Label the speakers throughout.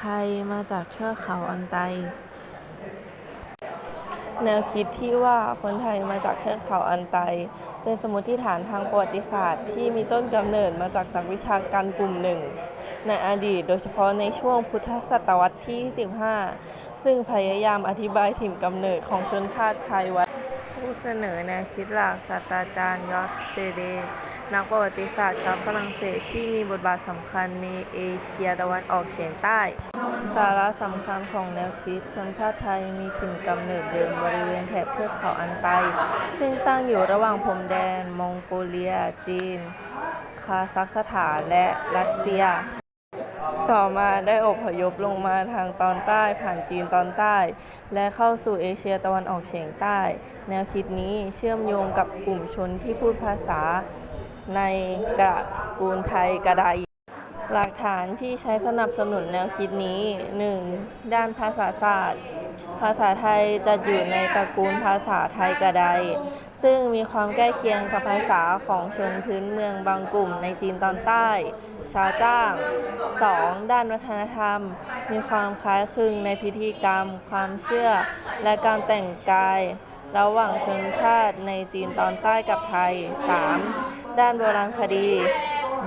Speaker 1: ไทยมาจากเทือกเขาอันไต แนวคิดที่ว่าคนไทยมาจากเทือกเขาอันไต เป็นสมมติฐานทางประวัติศาสตร์ที่มีต้นกำเนิดมาจากนักวิชาการกลุ่มหนึ่ง ในอดีตโดยเฉพาะในช่วงพุทธศตวรรษที่ 15 ซึ่งพยายามอธิบายถิ่นกำเนิดของชนชาติไทยไว้ผู้เสนอแนวคิดหลักศาสตราจารย์ยอร์จเซเด นักประวัติศาสตร์ชาวฝรั่งเศสที่มีบทบาทสำคัญในเอเชียตะวันออกเฉียงใต้ สาระสำคัญของแนวคิดชนชาติไทยมีถิ่นกำเนิดเดิมบริเวณแถบเทือกเขาอันไต ซึ่งตั้งอยู่ระหว่างพรมแดน มองโกเลีย จีน คาซัคสถานและรัสเซีย ต่อมาได้อพยพลงมาทางตอนใต้ผ่านจีนตอนใต้ และเข้าสู่เอเชียตะวันออกเฉียงใต้ แนวคิดนี้เชื่อมโยงกับกลุ่มชนที่พูดภาษา ในกระกูลไทยกระไดหลักฐานที่ใช้สนับสนุนแนวคิดนี้ 1. ด้านภาษาศาสตร์ ภาษาไทยจะอยู่ในตระกูลภาษาไทยกระไดซึ่งมีความใกล้เคียงกับภาษาของชนพื้นเมืองบางกลุ่มในจีนตอนใต้ ชาวจ้าง 2. ด้านวัฒนธรรม มีความคล้ายคลึงในพิธีกรรม ความเชื่อ และการแต่งกาย ระหว่างชนชาติในจีนตอนใต้กับไทย 3. ด้านโบราณคดี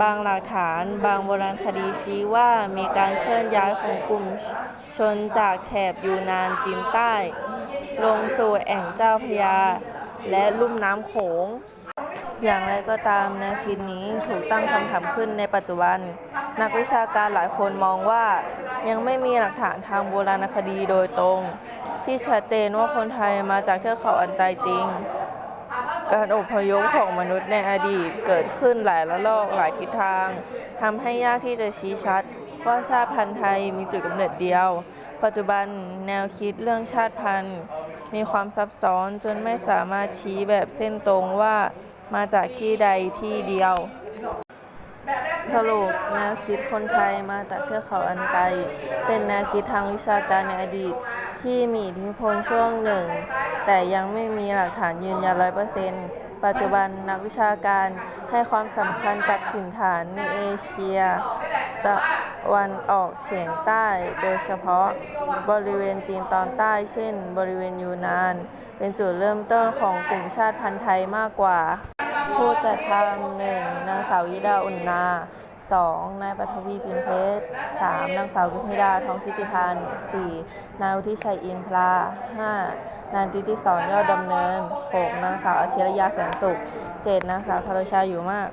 Speaker 1: บางหลักฐาน บางโบราณคดีชี้ว่ามีการเคลื่อนย้ายของกลุ่มชนจากแถบยูนานจีนใต้ ลงสู่แอ่งเจ้าพยา และลุ่มน้ำโขง อย่างไรก็ตามแนวคิดนี้ถูกตั้งคำถามขึ้นในปัจจุบัน นักวิชาการหลายคนมองว่ายังไม่มีหลักฐานทางโบราณคดีโดยตรง ที่ชัดเจนว่าคนไทยมาจากเทือกเขาอันไตจริง การอพยพของมนุษย์ในอดีตเกิดขึ้นหลายระลอกหลายทิศทางทำให้ยากที่จะชี้ชัดว่าชาติพันธุ์ไทยมีจุดกำเนิดเดียว ปัจจุบันแนวคิดเรื่องชาติพันธุ์ มีความซับซ้อนจนไม่สามารถชี้แบบเส้นตรงว่ามาจากที่ใดที่เดียว สรุปแนวคิดคนไทยมาจากเทือกเขาอันไตเป็นแนวคิดทางวิชาการในอดีต ที่มีอิทธิพลช่วงหนึ่ง แต่ยังไม่มีหลักฐานยืนยันร้อยเปอร์เซ็นต์ปัจจุบันนักวิชาการให้ความสำคัญกับถิ่นฐานในเอเชียตะ วันออกเฉียงใต้ โดยเฉพาะบริเวณจีนตอนใต้ เช่น บริเวณยูนาน เป็นจุดเริ่มต้นของกลุ่มชาติพันธุ์ไทยมากกว่า ผู้จัดทำหนึ่งนางสาวยิดาอุ่นนาสองนายปัทวีปินเพชรสามนางสาวกุธิดาทองทิติพันธ์สี่นายวุฒิชัยอินพลาห้านางติติสอนยอดดำเนินหกนางสาวอาชิรยาแสนสุขเจ็ดนางสาวชาโลชาอยู่มาก